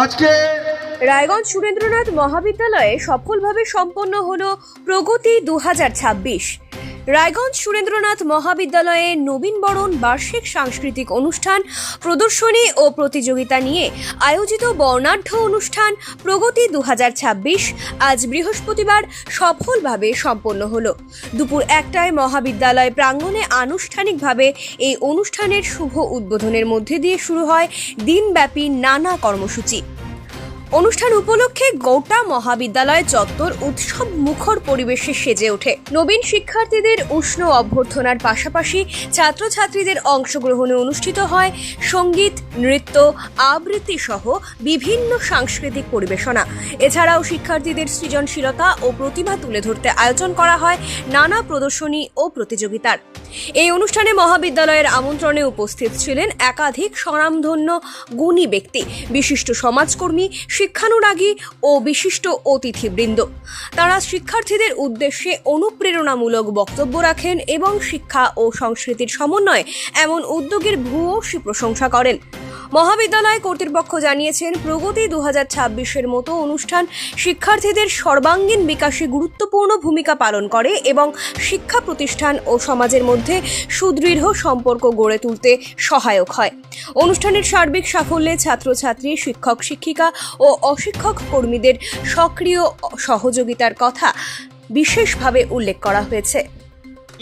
আজকে রায়গঞ্জ সুরেন্দ্রনাথ মহাবিদ্যালয়ে সফলভাবে সম্পন্ন হল প্রগতি দু হাজার ছাব্বিশ। রায়গঞ্জ সুরেন্দ্রনাথ মহাবিদ্যালয়ে নবীনবরণ বার্ষিক সাংস্কৃতিক অনুষ্ঠান, প্রদর্শনী ও প্রতিযোগিতা নিয়ে আয়োজিত বর্ণাঢ্য অনুষ্ঠান প্রগতি দু হাজার ছাব্বিশ আজ বৃহস্পতিবার সফলভাবে সম্পন্ন হল। দুপুর একটায় মহাবিদ্যালয় প্রাঙ্গণে আনুষ্ঠানিকভাবে এই অনুষ্ঠানের শুভ উদ্বোধনের মধ্যে দিয়ে শুরু হয় দিনব্যাপী নানা কর্মসূচি। অনুষ্ঠান উপলক্ষে গোটা মহাবিদ্যালয় চত্বর উৎসব মুখর পরিবেশে সেজে ওঠে। নবীন শিক্ষার্থীদের উষ্ণ অভ্যর্থনার পাশাপাশি ছাত্রছাত্রীদের অংশগ্রহণে অনুষ্ঠিত হয় সংগীত, নৃত্য আবৃত্তি সহ বিভিন্ন সাংস্কৃতিক পরিবেশনা। এছাড়াও শিক্ষার্থীদের সৃজনশীলতা ও প্রতিভা তুলে ধরতে আয়োজন করা হয় নানা প্রদর্শনী ও প্রতিযোগিতার। এই অনুষ্ঠানে মহাবিদ্যালয়ের আমন্ত্রণে উপস্থিত ছিলেন একাধিক স্বনামধন্য গুণী ব্যক্তি, বিশিষ্ট সমাজকর্মী, শিক্ষানুরাগী ও বিশিষ্ট অতিথিবৃন্দ। তারা শিক্ষার্থীদের উদ্দেশ্যে অনুপ্রেরণামূলক বক্তব্য রাখেন এবং শিক্ষা ও সংস্কৃতির সমন্বয়ে এমন উদ্যোগের ভূয়সী প্রশংসা করেন। মহাবিদ্যালয় কর্তৃপক্ষ জানিয়েছেন, প্রগতি দু এর মতো অনুষ্ঠান শিক্ষার্থীদের সর্বাঙ্গীন বিকাশে গুরুত্বপূর্ণ ভূমিকা পালন করে এবং শিক্ষা প্রতিষ্ঠান ও সমাজের মধ্যে সুদৃঢ় সম্পর্ক গড়ে তুলতে সহায়ক হয়। অনুষ্ঠানের সার্বিক সাফল্যে ছাত্রছাত্রী, শিক্ষক, শিক্ষিকা ও অশিক্ষক কর্মীদের সক্রিয় সহযোগিতার কথা বিশেষভাবে উল্লেখ করা হয়েছে।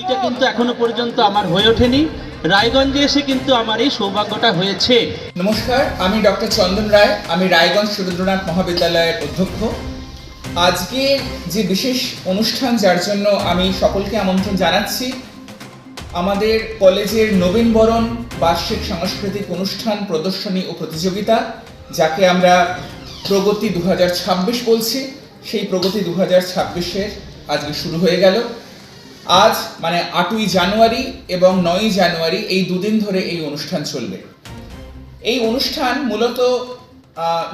এটা কিন্তু এখনও পর্যন্ত আমার হয়ে ওঠেনি। রায়গঞ্জে এসে কিন্তু আমার এই সৌভাগ্যটা হয়েছে। নমস্কার, আমি ডক্টর চন্দন রায়। আমি রায়গঞ্জ সুরেন্দ্রনাথ মহাবিদ্যালয়ের অধ্যক্ষ। আজকে যে বিশেষ অনুষ্ঠান, যার জন্য আমি সকলকে আমন্ত্রণ জানাচ্ছি, আমাদের কলেজের নবীনবরণ বার্ষিক সাংস্কৃতিক অনুষ্ঠান, প্রদর্শনী ও প্রতিযোগিতা, যাকে আমরা প্রগতি দু হাজার ছাব্বিশ বলছি। সেই প্রগতি দু হাজার আজকে শুরু হয়ে গেল। আজ মানে আটই জানুয়ারি এবং নয়ই জানুয়ারি এই দুদিন ধরে এই অনুষ্ঠান চলবে। এই অনুষ্ঠান মূলত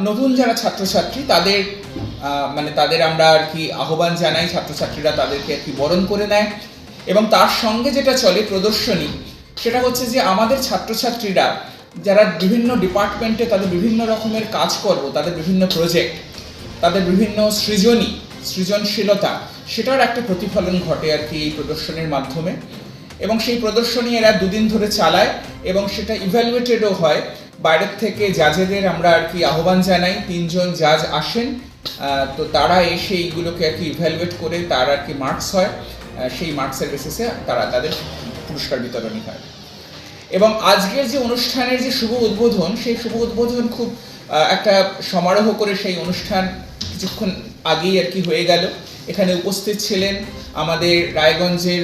নতুন যারা ছাত্রছাত্রী তাদের মানে তাদের আমরা আর কি আহ্বান জানাই, ছাত্রছাত্রীরা তাদেরকে আর কি বরণ করে নেয়। এবং তার সঙ্গে যেটা চলে প্রদর্শনী, সেটা হচ্ছে যে আমাদের ছাত্রছাত্রীরা যারা বিভিন্ন ডিপার্টমেন্টে তাদের বিভিন্ন রকমের কাজকর্ম, তাদের বিভিন্ন প্রজেক্ট, তাদের বিভিন্ন সৃজনী, সৃজনশীলতা সেটার একটা প্রতিফলন ঘটে আর কি এই প্রদর্শনীর মাধ্যমে। এবং সেই প্রদর্শনী এরা দুদিন ধরে চালায় এবং সেটা ইভ্যালুয়েটেডও হয়। বাইরের থেকে জাজেদের আমরা আর কি আহ্বান জানাই, তিনজন জাজ আসেন তো তারা এসে এইগুলোকে আর কি ইভ্যালুয়েট করে তার আর কি মার্কস হয় সেই মার্কসের বেসিসে তারা তাদের পুরস্কার বিতরণী হয়। এবং আজকের যে অনুষ্ঠানের যে শুভ উদ্বোধন, সেই শুভ উদ্বোধন খুব একটা সমারোহ করে সেই অনুষ্ঠান কিছুক্ষণ আগেই আর কি হয়ে গেল। এখানে উপস্থিত ছিলেন আমাদের রায়গঞ্জের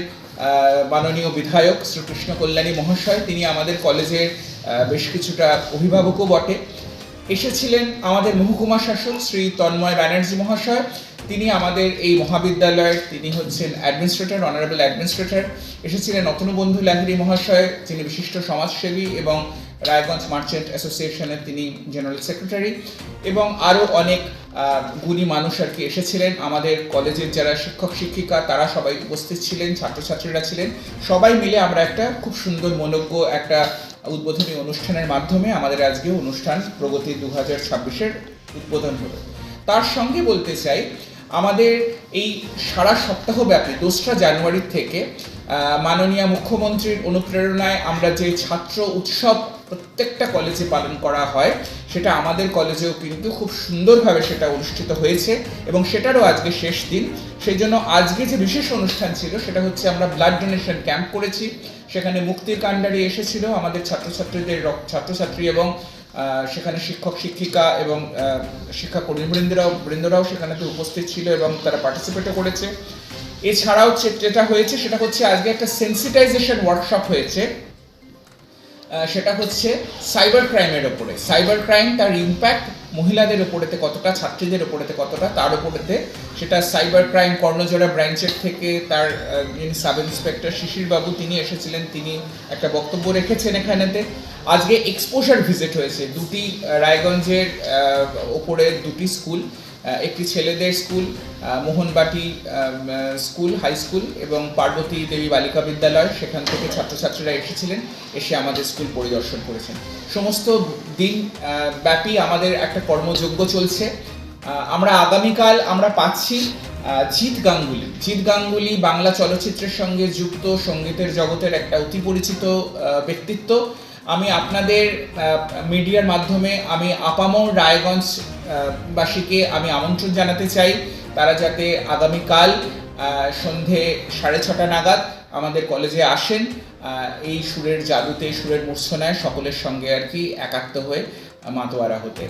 মাননীয় বিধায়ক শ্রীকৃষ্ণ কল্যাণী মহাশয়। তিনি আমাদের কলেজের বেশ কিছুটা অভিভাবকও বটে। এসেছিলেন আমাদের মহকুমা শাসক শ্রী তন্ময় ব্যানার্জি মহাশয়। তিনি আমাদের এই মহাবিদ্যালয়ের, তিনি হচ্ছেন অ্যাডমিনিস্ট্রেটর, অনারেবল অ্যাডমিনিস্ট্রেটর। এসেছিলেন অতনুবন্ধু লাহিড়ী মহাশয়, যিনি বিশিষ্ট সমাজসেবী এবং রায়গঞ্জ মার্চেন্ট অ্যাসোসিয়েশনের তিনি জেনারেল সেক্রেটারি এবং আরও অনেক গুণী মানুষ আর কি এসেছিলেন। আমাদের কলেজের যারা শিক্ষক, শিক্ষিকা, তারা সবাই উপস্থিত ছিলেন, ছাত্রছাত্রীরা ছিলেন। সবাই মিলে আমরা একটা খুব সুন্দর, মনোজ্ঞ একটা উদ্বোধনী অনুষ্ঠানের মাধ্যমে আমাদের আজকে অনুষ্ঠান প্রগতি দু হাজার ছাব্বিশের উদ্বোধন হলো। তার সঙ্গে বলতে চাই, আমাদের এই সারা সপ্তাহব্যাপী দোসরা জানুয়ারি থেকে মাননীয় মুখ্যমন্ত্রীর অনুপ্রেরণায় আমরা যে ছাত্র উৎসব প্রত্যেকটা কলেজে পালন করা হয়। সেটা আমাদের কলেজেও কিন্তু খুব সুন্দরভাবে সেটা অনুষ্ঠিত হয়েছে এবং সেটারও আজকে শেষ দিন। সেই জন্য আজকে যে বিশেষ অনুষ্ঠান ছিল, সেটা হচ্ছে আমরা ব্লাড ডোনেশন ক্যাম্প করেছি। সেখানে মুক্তির কাণ্ডারি এসেছিল আমাদের ছাত্রছাত্রীদের ছাত্রছাত্রী এবং সেখানে শিক্ষক, শিক্ষিকা এবং শিক্ষা কর্মীবৃন্দরাও, বৃন্দরাও সেখানে তো উপস্থিত ছিল এবং তারা পার্টিসিপেটও করেছে। এছাড়াও যেটা হয়েছে, সেটা হচ্ছে আজকে একটা সেন্সিটাইজেশন ওয়ার্কশপ হয়েছে। সেটা হচ্ছে সাইবার ক্রাইমের ওপরে। সাইবার ক্রাইম তার ইম্প্যাক্ট মহিলাদের ওপরেতে কতটা, ছাত্রীদের ওপরেতে কতটা, তার ওপরেতে সেটা সাইবার ক্রাইম কর্ণজোড়া ব্রাঞ্চের থেকে তার যিনি সাব ইন্সপেক্টর শিশির বাবু তিনি এসেছিলেন, তিনি একটা বক্তব্য রেখেছেন এখানেতে। আজকে এক্সপোজার ভিজিট হয়েছে। দুটি রায়গঞ্জের ওপরে দুটি স্কুল একটি ছেলেদের school Mohanbati school, high school এবং পার্বতী দেবী বালিকা বিদ্যালয়। সেখান থেকে ছাত্রছাত্রীরা এসেছিলেন, এসে আমাদের স্কুল পরিদর্শন করেছেন। সমস্ত দিন ব্যাপী আমাদের একটা কর্মযজ্ঞ চলছে। আমরা আগামীকাল আমরা পাচ্ছি জিৎ গাঙ্গুলি। জিৎ গাঙ্গুলি বাংলা চলচ্চিত্রের সঙ্গে যুক্ত, সঙ্গীতের জগতের একটা অতি পরিচিত ব্যক্তিত্ব। আমি আপনাদের মিডিয়ার মাধ্যমে আমি আপামর রায়গঞ্জ বাসীকে আমি আমন্ত্রণ জানাতে চাই। তারা যাতে আগামীকাল সন্ধে সাড়ে ছটা নাগাদ আমাদের কলেজে আসেন। এই সুরের জাদুতে, সুরের মূর্ছনায় সকলের সঙ্গে আর কি একাত্ম হয়ে মাতোয়ারা হতে।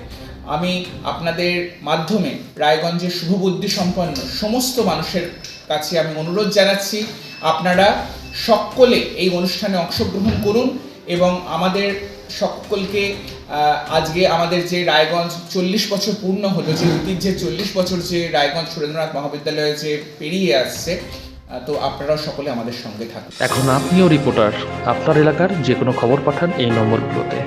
আমি আপনাদের মাধ্যমে রায়গঞ্জের শুভবুদ্ধি সম্পন্ন সমস্ত মানুষের কাছে আমি অনুরোধ জানাচ্ছি, আপনারা সকলে এই অনুষ্ঠানে অংশগ্রহণ করুন। এবং আমাদের সকলকে আজকে আমাদের যে রায়গঞ্জ চল্লিশ বছর পূর্ণ হলো, যে ঐতিহ্যে চল্লিশ বছর যে রায়গঞ্জ সুরেন্দ্রনাথ মহাবিদ্যালয়ে যে পেরিয়ে আসছে তো আপনারাও সকলে আমাদের সঙ্গে থাকুন। এখন আপনিও রিপোর্টার আপনার এলাকার যে কোনো খবর পাঠান এই নম্বরগুলোতে।